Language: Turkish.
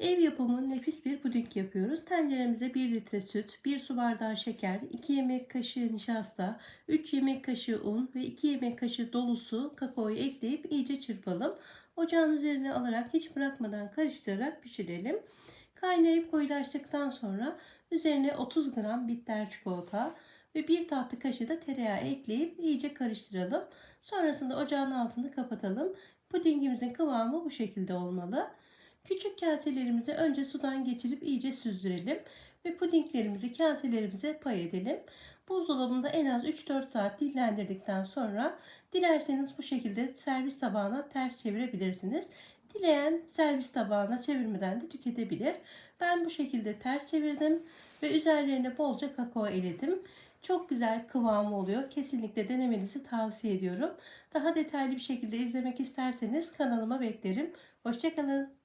Ev yapımı nefis bir puding yapıyoruz. Tenceremize 1 litre süt, 1 su bardağı şeker, 2 yemek kaşığı nişasta, 3 yemek kaşığı un ve 2 yemek kaşığı dolusu kakaoyu ekleyip iyice çırpalım. Ocağın üzerine alarak hiç bırakmadan karıştırarak pişirelim. Kaynayıp koyulaştıktan sonra üzerine 30 gram bitter çikolata ve 1 tatlı kaşığı da tereyağı ekleyip iyice karıştıralım. Sonrasında ocağın altını kapatalım. Pudingimizin kıvamı bu şekilde olmalı. Küçük kaselerimizi önce sudan geçirip iyice süzdürelim ve pudinglerimizi kaselerimize pay edelim. Buzdolabında en az 3-4 saat dinlendirdikten sonra dilerseniz bu şekilde servis tabağına ters çevirebilirsiniz. Dileyen servis tabağına çevirmeden de tüketebilir. Ben bu şekilde ters çevirdim ve üzerlerine bolca kakao eledim. Çok güzel kıvamı oluyor. Kesinlikle denemenizi tavsiye ediyorum. Daha detaylı bir şekilde izlemek isterseniz kanalıma beklerim. Hoşçakalın.